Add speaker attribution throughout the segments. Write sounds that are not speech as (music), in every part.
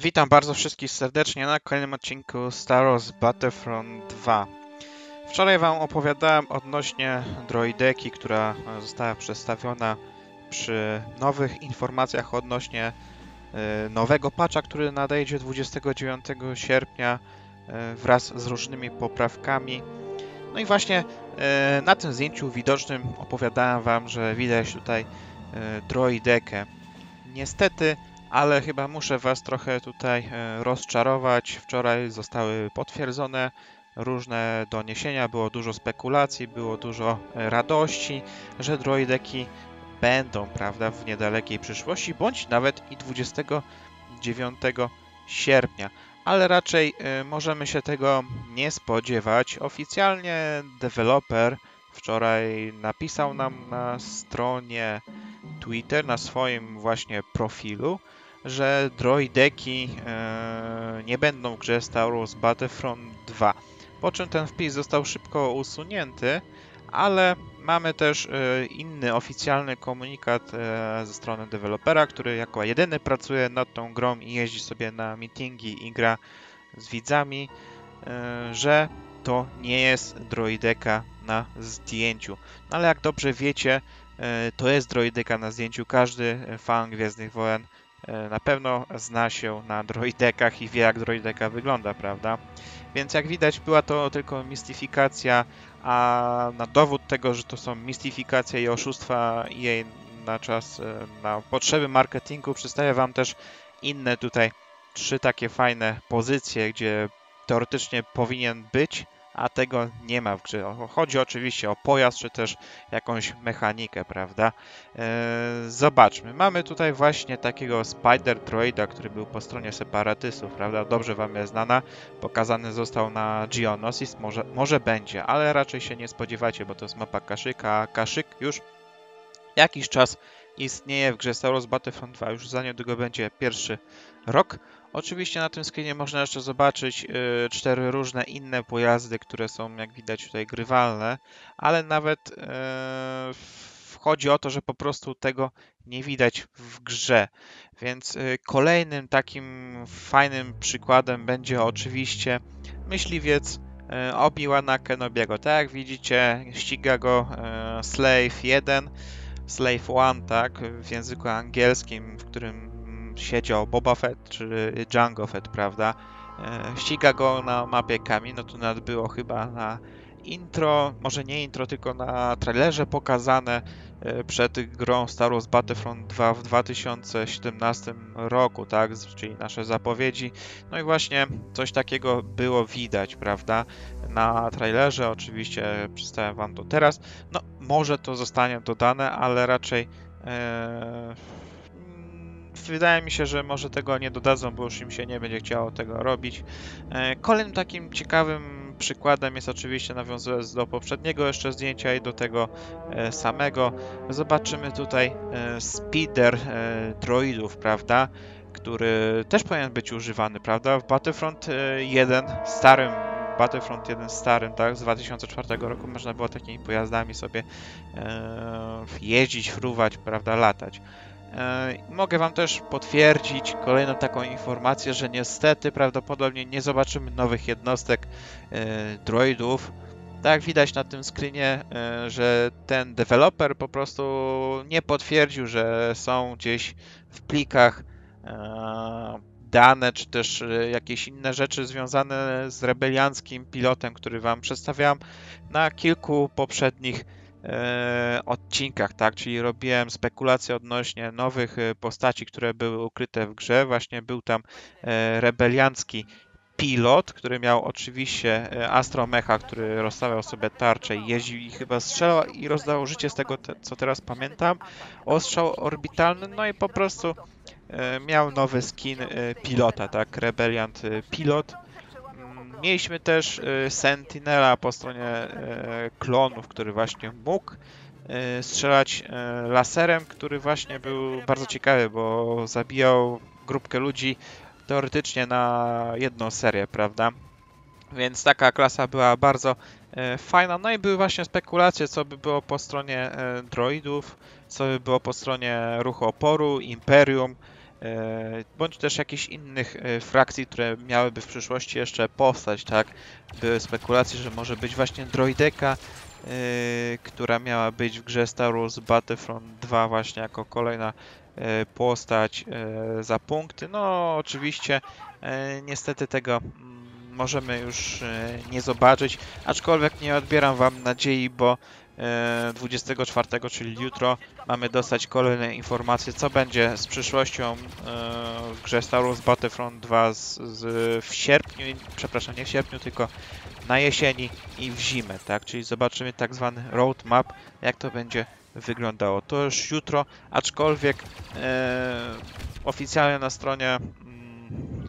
Speaker 1: Witam bardzo wszystkich serdecznie na kolejnym odcinku Star Wars Battlefront 2. Wczoraj Wam opowiadałem odnośnie droideki, która została przedstawiona przy nowych informacjach odnośnie e, nowego patcha, który nadejdzie 29 sierpnia e, wraz z różnymi poprawkami. No i właśnie e, na tym zdjęciu widocznym opowiadałem Wam, że widać tutaj droidekę. Niestety ale chyba muszę Was trochę tutaj e, rozczarować. Wczoraj zostały potwierdzone różne doniesienia, było dużo spekulacji, było dużo e, radości, że droideki będą, prawda, w niedalekiej przyszłości, bądź nawet i 29 sierpnia. Ale raczej y, możemy się tego nie spodziewać. Oficjalnie deweloper wczoraj napisał nam na stronie Twitter, na swoim właśnie profilu, że droideki e, nie będą w grze Star Wars Battlefront 2. Po czym ten wpis został szybko usunięty, ale mamy też e, inny oficjalny komunikat e, ze strony dewelopera, który jako jedyny pracuje nad tą grą i jeździ sobie na meetingi i gra z widzami, że to nie jest droideka na zdjęciu. No ale jak dobrze wiecie, to jest droideka na zdjęciu. Każdy fan Gwiezdnych Wojen E, na pewno zna się na droidekach i wie jak droideka wygląda, prawda? Więc jak widać była to tylko mistyfikacja, a na dowód tego, że to są mistyfikacja i oszustwa jej na czas, e, na potrzeby marketingu przedstawię Wam też inne tutaj trzy takie fajne pozycje, gdzie teoretycznie powinien być a tego nie ma w grze. Chodzi oczywiście o pojazd, czy też jakąś mechanikę, prawda? Eee, zobaczmy. Mamy tutaj właśnie takiego Spider Droida, który był po stronie separatystów, prawda? Dobrze wam jest znana. Pokazany został na Geonosis, może, może będzie, ale raczej się nie spodziewacie, bo to jest mapa Kaszyka, a Kaszyk już jakiś czas istnieje w grze Star Wars Battlefront 2. Już za niedługo będzie pierwszy rok. Oczywiście na tym screenie można jeszcze zobaczyć yy, cztery różne inne pojazdy, które są jak widać tutaj grywalne, ale nawet yy, chodzi o to, że po prostu tego nie widać w grze. Więc yy, kolejnym takim fajnym przykładem będzie oczywiście myśliwiec Obi-Wana Kenobiego. Tak jak widzicie, ściga go Slave 1, Slave 1, tak, w języku angielskim, w którym siedział Boba Fett czy Django Fett, prawda? E, ściga go na mapie Kami, no to nawet było chyba na intro, może nie intro, tylko na trailerze pokazane przed grą Star Wars Battlefront 2 w 2017 roku, tak, czyli nasze zapowiedzi. No i właśnie coś takiego było widać, prawda, na trailerze, oczywiście przedstawiam wam to teraz. No, może to zostanie dodane, ale raczej e, wydaje mi się, że może tego nie dodadzą, bo już im się nie będzie chciało tego robić. E, kolejnym takim ciekawym przykładem jest oczywiście nawiązując do poprzedniego jeszcze zdjęcia i do tego e, samego. Zobaczymy tutaj e, speeder droidów, prawda? Który też powinien być używany, prawda? W Battlefront 1, starym Battlefront 1 starym, tak, z 2004 roku można było takimi pojazdami sobie jeździć, fruwać, prawda, latać. E, mogę Wam też potwierdzić kolejną taką informację, że niestety prawdopodobnie nie zobaczymy nowych jednostek e, droidów. Tak widać na tym screenie, e, że ten deweloper po prostu nie potwierdził, że są gdzieś w plikach dane, czy też jakieś inne rzeczy związane z rebelianckim pilotem, który Wam przedstawiałem na kilku poprzednich odcinkach, tak? Czyli robiłem spekulacje odnośnie nowych e, postaci, które były ukryte w grze. Właśnie był tam e, rebeliancki pilot, który miał oczywiście astromecha, który rozstawiał sobie tarczę i jeździł i chyba strzelał i rozdał życie z tego, co teraz pamiętam. Ostrzał orbitalny, no i po prostu miał nowy skin pilota, tak? Rebeliant pilot Mieliśmy też y, Sentinela po stronie y, klonów, który właśnie mógł y, strzelać laserem, który właśnie był bardzo ciekawy, bo zabijał grupkę ludzi teoretycznie na jedną serię, prawda? Więc taka klasa była bardzo fajna. No i były właśnie spekulacje, co by było po stronie droidów, co by było po stronie ruchu oporu, Imperium, bądź też jakichś innych e, frakcji, które miałyby w przyszłości jeszcze powstać, tak? Były spekulacje, że może być właśnie droideka, e, która miała być w grze Star Wars Battlefront 2 właśnie jako kolejna e, postać e, za punkty. No oczywiście e, niestety tego mm, możemy już e, nie zobaczyć, aczkolwiek nie odbieram Wam nadziei, bo e, 24, czyli jutro, mamy dostać kolejne informacje, co będzie z przyszłością e, w grze Star Wars Battlefront 2 z, z, w sierpniu, przepraszam, nie w sierpniu, tylko na jesieni i w zimę, tak? Czyli zobaczymy tak zwany roadmap, jak to będzie wyglądało. To już jutro, aczkolwiek e, oficjalnie na stronie mm,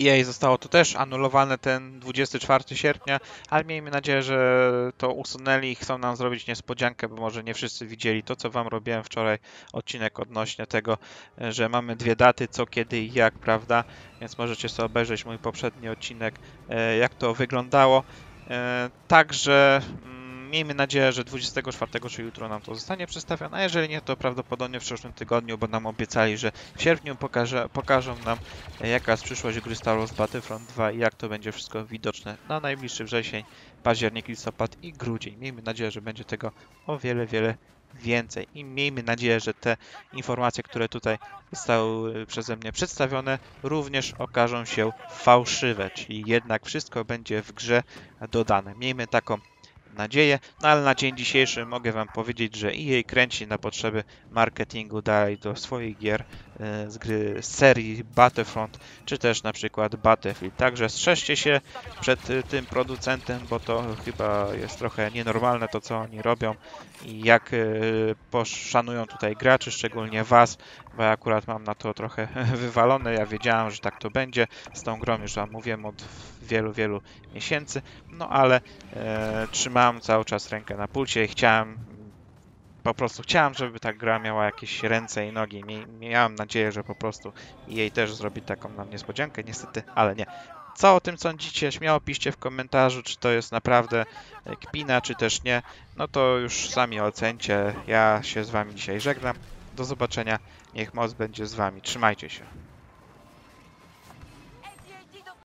Speaker 1: EA zostało to też anulowane ten 24 sierpnia, ale miejmy nadzieję, że to usunęli i chcą nam zrobić niespodziankę, bo może nie wszyscy widzieli to, co wam robiłem wczoraj, odcinek odnośnie tego, e, że mamy dwie daty, co, kiedy i jak, prawda? Więc możecie sobie obejrzeć mój poprzedni odcinek, e, jak to wyglądało. E, Także mm, miejmy nadzieję, że 24, czy jutro nam to zostanie przedstawione, a jeżeli nie, to prawdopodobnie w przyszłym tygodniu, bo nam obiecali, że w sierpniu pokaże, pokażą nam, jaka jest przyszłość gry Star Wars Battlefront 2 i jak to będzie wszystko widoczne na najbliższy wrzesień, październik, listopad i grudzień. Miejmy nadzieję, że będzie tego o wiele, wiele więcej i miejmy nadzieję, że te informacje, które tutaj zostały przeze mnie przedstawione, również okażą się fałszywe, czyli jednak wszystko będzie w grze dodane. Miejmy taką nadzieję, no ale na dzień dzisiejszy mogę Wam powiedzieć, że EA kręci na potrzeby marketingu dalej do swoich gier e, z gry z serii Battlefront, czy też na przykład Battlefield. Także strzeżcie się przed e, tym producentem, bo to chyba jest trochę nienormalne to, co oni robią i jak e, poszanują tutaj graczy, szczególnie Was, bo ja akurat mam na to trochę (laughs) wywalone. Ja wiedziałem, że tak to będzie. Z tą grą już Wam mówiłem od wielu, wielu miesięcy, no ale e, trzymałem cały czas rękę na pulsie i chciałem po prostu chciałem, żeby ta gra miała jakieś ręce i nogi. Miałem nadzieję, że po prostu jej też zrobi taką nam niespodziankę, niestety, ale nie. Co o tym sądzicie? Śmiało piszcie w komentarzu, czy to jest naprawdę e, kpina, czy też nie. No to już sami ocencie. Ja się z wami dzisiaj żegnam. Do zobaczenia. Niech moc będzie z wami. Trzymajcie się.